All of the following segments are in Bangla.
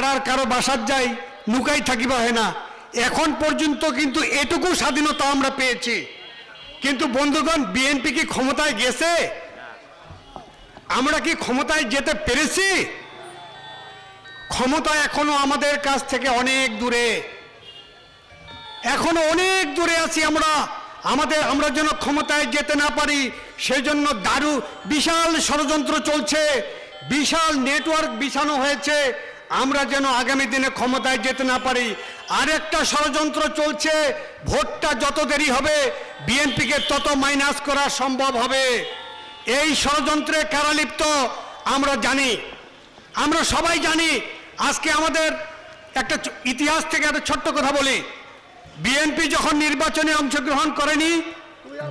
পাড়ার কারও বাসার যাই নুকাই থাকিবা হয় না। এখন পর্যন্ত কিন্তু এটুকু স্বাধীনতা আমরা পেয়েছি। কিন্তু বন্ধুগণ, বিএনপি কি ক্ষমতায় গেছে? আমরা কি ক্ষমতায় যেতে পেরেছি? ক্ষমতা এখনও আমাদের কাছ থেকে অনেক দূরে। এখনও অনেক দূরে আছি আমরা। আমাদের, আমরা যেন ক্ষমতায় যেতে না পারি সেই জন্য দারু বিশাল ষড়যন্ত্র চলছে। বিশাল নেটওয়ার্ক বিছানো হয়েছে। আমরা যেন আগামী দিনে ক্ষমতায় যেতে না পারি। আরেকটা ষড়যন্ত্র চলছে, ভোটটা যত দেরি হবে, বিএনপিকে তত মাইনাস করা সম্ভব হবে। এই ষড়যন্ত্রে কারা লিপ্ত, আমরা জানি। আমরা সবাই জানি, আজকে আমাদের একটা ইতিহাস থেকে একটা ছোট্ট কথা বলি। বিএনপি যখন নির্বাচনে অংশগ্রহণ করেনি,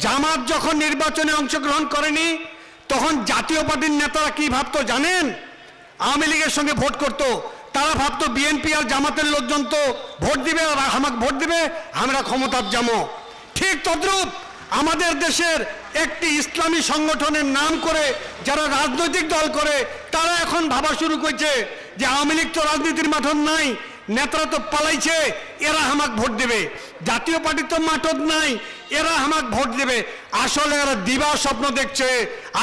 জামাত যখন নির্বাচনে অংশগ্রহণ করেনি, তখন জাতীয় পার্টির নেতারা কি ভাবতো জানেন? আওয়ামী লীগের সঙ্গে ভোট করত। তারা ভাবতো বিএনপি আর জামাতের লোকজন তো ভোট দিবে আর আমাকে ভোট দিবে, আমরা ক্ষমতার যাব ঠিক তদ্রূপ আমাদের দেশের একটি ইসলামী সংগঠনের নাম করে যারা রাজনৈতিক দল করে, তারা এখন ভাবা শুরু করছে যে আওয়ামী লীগ তো রাজনীতির মাঠন নাই, নেতারা তো পালাইছে, এরা আমাকে ভোট দেবে। জাতীয় পার্টি তো মাঠক নাই, এরা আমাকে ভোট দেবে। আসলে এরা দিবা স্বপ্ন দেখছে,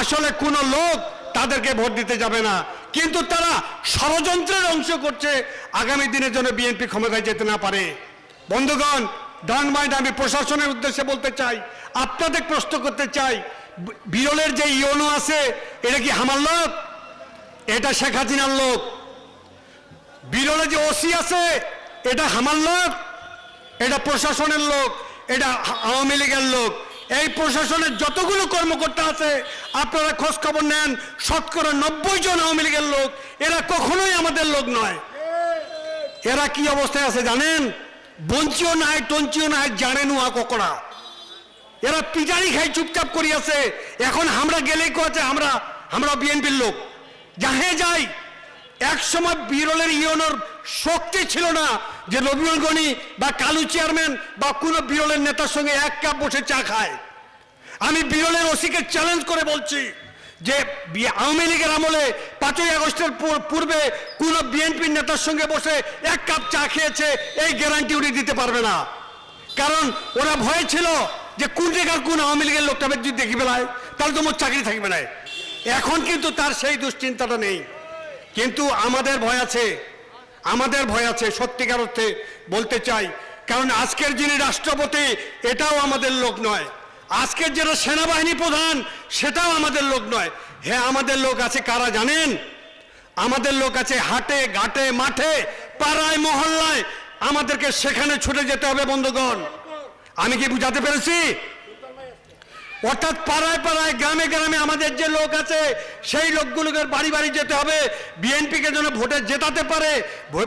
আসলে কোনো লোক তাদেরকে ভোট দিতে যাবে না। কিন্তু তারা ষড়যন্ত্রের অংশ করছে। আগামী দিনের জন্য বিএনপি ক্ষমতায় যেতে না পারে। বন্ধুগণ, ডান মাইন্ড আমি প্রশাসনের উদ্দেশ্যে বলতে চাই, আপনাদের প্রশ্ন করতে চাই, বিরলের যে ইয়নো আছে, এটা কি আমার লোক? এটা শেখ হাসিনার লোক। বিরলে যে ওসি আছে, এটা আমার লোক? এটা প্রশাসনের লোক? এটা আওয়ামী লীগের লোক? এই প্রশাসনের যতগুলো কর্মকর্তা আছে, আপনারা খোঁজ খবর নেন, শতকরা নব্বই জন আওয়ামী লীগের লোক। এরা কখনোই আমাদের লোক নয়। এরা কি অবস্থায় আছে জানেন? বঞ্চিও নাই, টঞ্চিও নাই, জানে নুয়া ককড়া। এরা পিটারি খাই চুপচাপ করিয়াছে। এখন আমরা গেলেই আছে, আমরা আমরা বিএনপির লোক। যাহে যাই এক সময় বিরলের ইয়নোর শক্তি ছিল না যে রবিউল গনি বা কালু চেয়ারম্যান বা কোনো বিরলের নেতার সঙ্গে এক কাপ বসে চা খায়। আমি বিরলের ওসিকে চ্যালেঞ্জ করে বলছি যে আওয়ামী লীগের আমলে পাঁচই আগস্টের পূর্বে কোন বিএনপির নেতার সঙ্গে বসে এক কাপ চা খেয়েছে, এই গ্যারান্টি উনি দিতে পারবে না। কারণ ওরা ভয় ছিল যে কোন জায়গার কোন আওয়ামী লীগের লোকটা যদি দেখি বেলায়, তাহলে তো মোট চাকরি থাকবে না। এখন কিন্তু তার সেই দুশ্চিন্তাটা নেই। কিন্তু আমাদের ভয় আছে আমাদের ভয় আছে, সত্যিকার অর্থে বলতে চাই। কারণ আজকের যিনি রাষ্ট্রপতি, এটাও আমাদের লোক নয়। আজকের যেটা সেনাবাহিনী প্রধান, সেটাও আমাদের লোক নয়। হ্যাঁ আমাদের লোক আছে কারা জানেন? আমাদের লোক আছে হাটে, ঘাটে, মাঠে, পাড়ায়, মহল্লায়। আমাদেরকে সেখানে ছুটে যেতে হবে, বন্ধুগণ। আমি কি বুঝাতে পেরেছি? অর্থাৎ পাড়ায় পাড়ায়, গ্রামে গ্রামে আমাদের যে লোক আছে, সেই লোকগুলোকে বাড়ি বাড়ি যেতে হবে। বিএনপিকে যেন ভোটে জেতাতে পারে,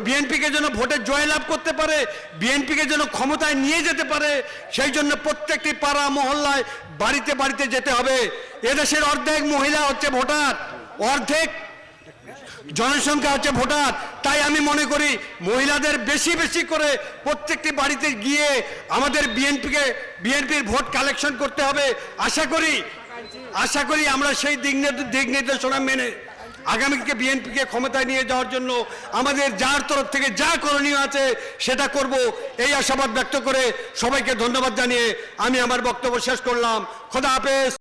বিএনপিকে যেন ভোটে জয়লাভ করতে পারে, বিএনপিকে যেন ক্ষমতায় নিয়ে যেতে পারে, সেই জন্য প্রত্যেকটি পাড়া, মহল্লায় বাড়িতে বাড়িতে যেতে হবে। এদেশের অর্ধেক মহিলা হচ্ছে ভোটার, অর্ধেক জনসংখ্যা হচ্ছে ভোটার। তাই আমি মনে করি মহিলাদের বেশি বেশি করে প্রত্যেকটি বাড়িতে গিয়ে আমাদের বিএনপিকে, বিএনপির ভোট কালেকশন করতে হবে। আশা করি আশা করি আমরা সেই দিক দিক নির্দেশনা মেনে আগামীকে বিএনপিকে ক্ষমতায় নিয়ে যাওয়ার জন্য আমাদের যার তরফ থেকে যা করণীয় আছে সেটা করব। এই আশাবাদ ব্যক্ত করে সবাইকে ধন্যবাদ জানিয়ে আমি আমার বক্তব্য শেষ করলাম। খোদা হাফেজ।